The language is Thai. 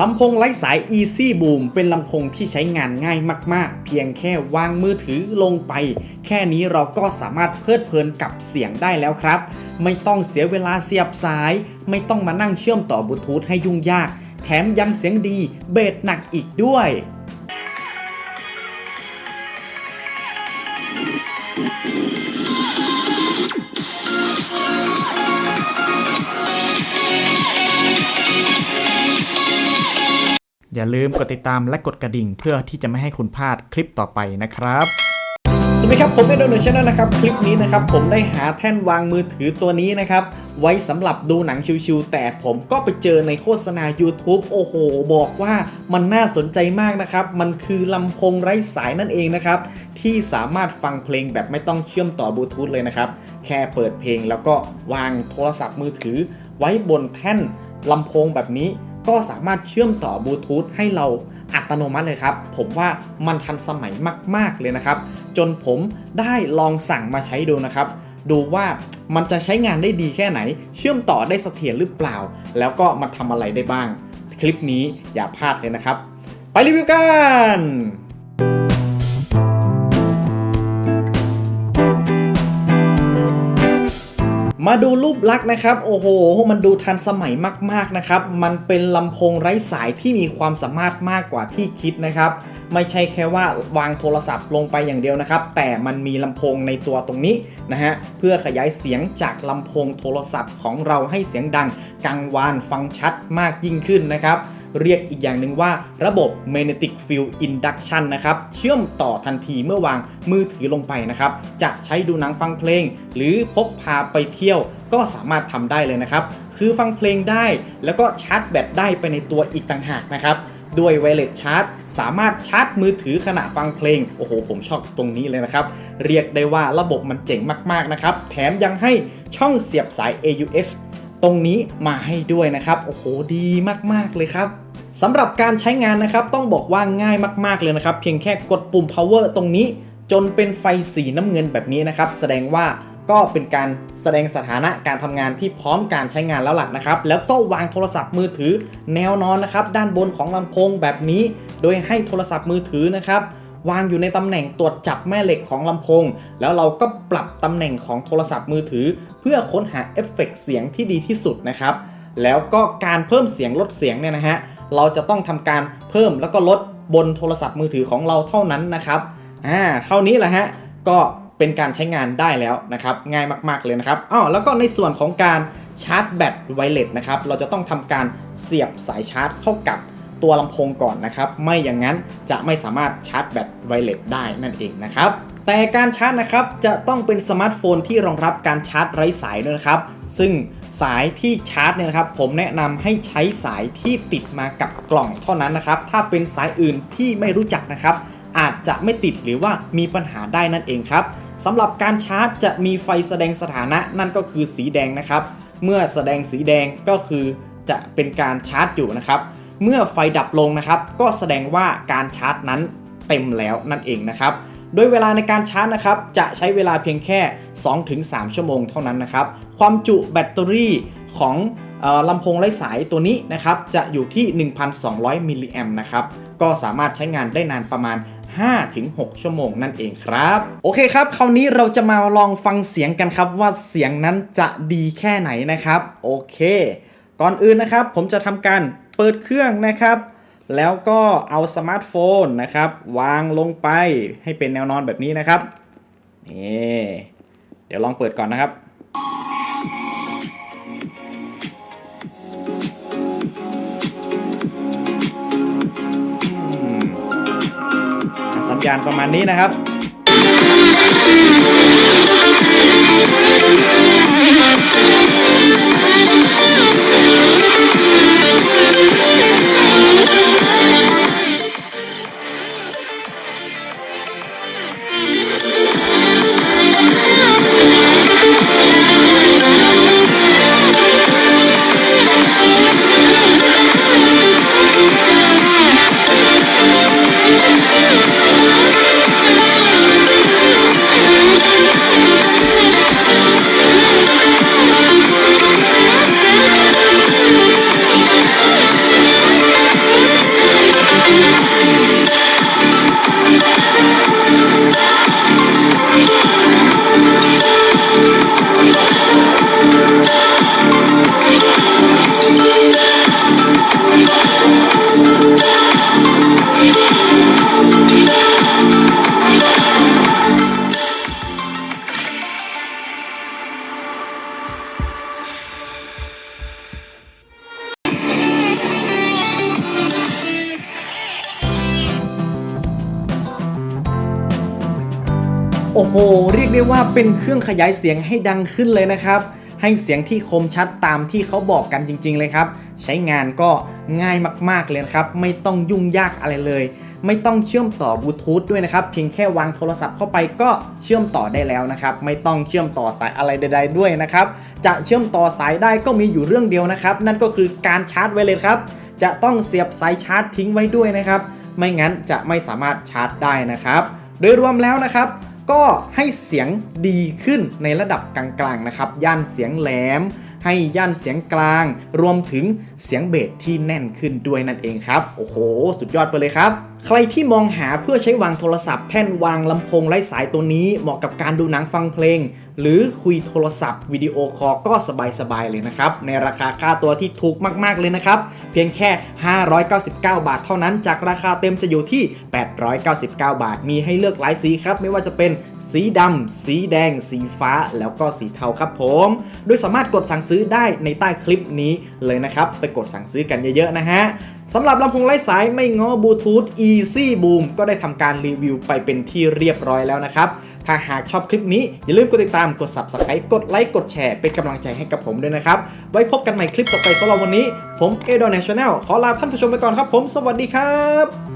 ลำโพงไร้สาย Easy Boom เป็นลำโพงที่ใช้งานง่ายมากๆ เพียงแค่วางมือถือลงไป แค่นี้เราก็สามารถเพลิดเพลินกับเสียงได้แล้วครับ ไม่ต้องเสียเวลาเสียบสาย ไม่ต้องมานั่งเชื่อมต่อบลูทูธให้ยุ่งยาก แถมยังเสียงดีเบสหนักอีกด้วย อย่าลืมกดติดตามและกดกระดิ่ง เพื่อที่จะไม่ให้คุณพลาดคลิปต่อไปนะครับสวัสดีครับ ผมเอ็นโดนชแนลนะครับ คลิปนี้นะครับ ผมได้หาแท่นวางมือถือตัวนี้นะครับ ไว้สำหรับดูหนังชิวๆแต่ผมก็ไปเจอในโฆษณา YouTube โอ้โห บอกว่ามันน่าสนใจมากนะครับ มันคือลำโพงไร้สายนั่นเองนะครับ ที่สามารถฟังเพลงแบบไม่ต้องเชื่อมต่อบลูทูธเลยนะครับ แค่เปิดเพลงแล้วก็วางโทรศัพท์มือถือ ไว้บนแท่นลำโพงแบบนี้ ก็สามารถเชื่อมต่อบลูทูธให้เราอัตโนมัติเลยครับ ผมว่ามันทันสมัยมาก ๆ เลยนะครับ จนผมได้ลองสั่งมาใช้ดูนะครับ ดูว่ามันจะใช้งานได้ดีแค่ไหน เชื่อมต่อได้เสถียรหรือเปล่า แล้วก็มันทำอะไรได้บ้าง คลิปนี้อย่าพลาดเลยนะครับ ไปรีวิวกัน มาดูรูปลักษณ์นะครับ โอ้โห มันดูทันสมัยมากๆนะครับ มันเป็นลำโพงไร้สายที่มีความสามารถมากกว่าที่คิดนะครับ ไม่ใช่แค่ว่าวางโทรศัพท์ลงไปอย่างเดียวนะครับ แต่มันมีลำโพงในตัวตรงนี้นะฮะ เพื่อขยายเสียงจากลำโพงโทรศัพท์ของเราให้เสียงดังกังวานฟังชัดมากยิ่งขึ้นนะครับ เรียกอีกอย่างหนึ่งว่าระบบ Magnetic Field Induction นะครับเชื่อมต่อทันทีเมื่อวางมือถือลงไปนะครับจะใช้ดูหนังฟังเพลง หรือพกพาไปเที่ยวก็สามารถทำได้เลยนะครับคือฟังเพลงได้แล้วก็ชาร์จแบตได้ไปในตัวอีกต่างหากนะครับด้วยไวเลสชาร์จ สามารถชาร์จมือถือขณะฟังเพลง โอ้โห ผมชอบตรงนี้เลยนะครับ เรียกได้ว่าระบบมันเจ๋งมาก ๆ นะครับ แถมยังให้ช่องเสียบสาย AUX ตรงนี้มาให้ด้วยนะครับ โอ้โห ดีมาก ๆ เลยครับ สำหรับการใช้งานนะครับต้องบอกว่าง่ายมากๆเลยนะครับ เพียงแค่กดปุ่ม power ตรงนี้ จนเป็นไฟสีน้ำเงินแบบนี้นะครับ แสดงว่าก็เป็นการแสดงสถานะการทำงานที่พร้อมการใช้งานแล้วล่ะนะครับ แล้วก็วางโทรศัพท์มือถือ แนวนอนนะครับ ด้านบนของลำโพงแบบนี้ โดยให้โทรศัพท์มือถือนะครับวางอยู่ในตำแหน่งตรวจจับแม่เหล็กของลำโพง แล้วเราก็ปรับตำแหน่งของโทรศัพท์มือถือ เพื่อค้นหาเอฟเฟกต์เสียงที่ดีที่สุดนะครับ แล้วก็การเพิ่มเสียงลดเสียงเนี่ยนะฮะ เราจะต้องทำการเพิ่มแล้วก็ลดบนโทรศัพท์มือถือของเราเท่านั้นนะครับอ่าเท่านี้แหละฮะก็เป็นการใช้งานได้แล้วนะครับง่ายมาก ๆเลยนะครับอ้าวแล้วก็ในส่วนของการชาร์จแบตไวเลสนะครับเราจะต้องทำการเสียบสายชาร์จเข้ากับตัวลำโพงก่อนนะครับ ไม่อย่างนั้นจะไม่สามารถชาร์จแบตไวเลสได้นั่นเองนะครับแต่การชาร์จนะครับจะต้องเป็นสมาร์ทโฟนที่รองรับการชาร์จไร้สายด้วยนะครับ ซึ่ง สายที่ชาร์จเนี่ยนะครับ ผมแนะนำให้ใช้สายที่ติดมากับกล่องเท่านั้นนะครับ ถ้าเป็นสายอื่นที่ไม่รู้จักนะครับ อาจจะไม่ติดหรือว่ามีปัญหาได้นั่นเองครับสำหรับการชาร์จจะมีไฟแสดงสถานะนั่นก็คือสีแดงนะครับ เมื่อแสดงสีแดงก็คือจะเป็นการชาร์จอยู่นะครับ เมื่อไฟดับลงนะครับ ก็แสดงว่าการชาร์จนั้นเต็มแล้วนั่นเองนะครับ โดยเวลาในการชาร์จนะครับ จะใช้เวลาเพียงแค่ 2-3 ชั่วโมงเท่านั้นนะครับ ความจุแบตเตอรี่ของออลำโพงไร้สายตัวนี้นะครับ จะอยู่ที่ 1,200 มิลลิแอมนะครับ ก็สามารถใช้งานได้นานประมาณ 5-6 ชั่วโมงนั่นเองครับ โอเคครับ คราวนี้เราจะมาลองฟังเสียงกันครับว่าเสียงนั้นจะดีแค่ไหนนะครับ โอเค ก่อนอื่นนะครับ ผมจะทำการเปิดเครื่องนะครับ แล้วก็เอาสมาร์ทโฟนนะครับ วางลงไปให้เป็นแนวนอนแบบนี้นะครับนี่เดี๋ยวลองเปิดก่อนนะครับ สัญญาณประมาณนี้นะครับ โอ้โห เรียกได้ว่าเป็นเครื่องขยายเสียงให้ดังขึ้นเลยนะครับ ให้เสียงที่คมชัดตามที่เขาบอกกันจริง ๆ เลยครับ ใช้งานก็ง่ายมากๆเลยครับ ไม่ต้องยุ่งยากอะไรเลย ไม่ต้องเชื่อมต่อบลูทูธด้วยนะครับ เพียงแค่วางโทรศัพท์เข้าไปก็เชื่อมต่อได้แล้วนะครับ ไม่ต้องเชื่อมต่อสายอะไรใด ๆ ด้วยนะครับ จะเชื่อมต่อสายได้ก็มีอยู่เรื่องเดียวนะครับ นั่นก็คือการชาร์จไวเลสครับ จะต้องเสียบสายชาร์จทิ้งไว้ด้วยนะครับ ไม่งั้นจะไม่สามารถชาร์จได้นะครับ โดยรวมแล้วนะครับ ก็ให้เสียงดีขึ้นในระดับกลางๆนะครับ ย่านเสียงแหลม ให้ย่านเสียงกลาง รวมถึงเสียงเบสที่แน่นขึ้นด้วยนั่นเองครับ โอ้โห สุดยอดไปเลยครับ ใครที่มองหาเพื่อใช้วางโทรศัพท์แท่นวางลำโพงไร้สายตัวนี้เหมาะกับการดูหนังฟังเพลง หรือคุยโทรศัพท์วิดีโอคอลก็สบายๆเลยนะครับ ในราคาค่าตัวที่ถูกมากๆเลยนะครับ เพียงแค่ 599 บาทเท่านั้น จากราคาเต็มจะอยู่ที่ 899 บาท มีให้เลือกหลายสีครับ ไม่ว่าจะเป็นสีดำสีแดง สีฟ้า แล้วก็สีเทาครับผม โดยสามารถกดสั่งซื้อได้ในใต้คลิปนี้เลยนะครับ ไปกดสั่งซื้อกันเยอะๆนะฮะ สำหรับลำโพงไร้สายไม่ง้อบลูทูธ Easy Boom ก็ได้ทำการรีวิวไปเป็นที่เรียบร้อยแล้วนะครับ ถ้าหากชอบคลิปนี้ อย่าลืมกดติดตามกด Subscribe กดไลค์กดแชร์เป็นกำลังใจให้กับผมด้วยนะครับ ไว้พบกันใหม่คลิปต่อไปสำหรับวันนี้ ผมเอดอนแนชั่นแนลขอลาท่านผู้ชมไปก่อนครับผม สวัสดีครับ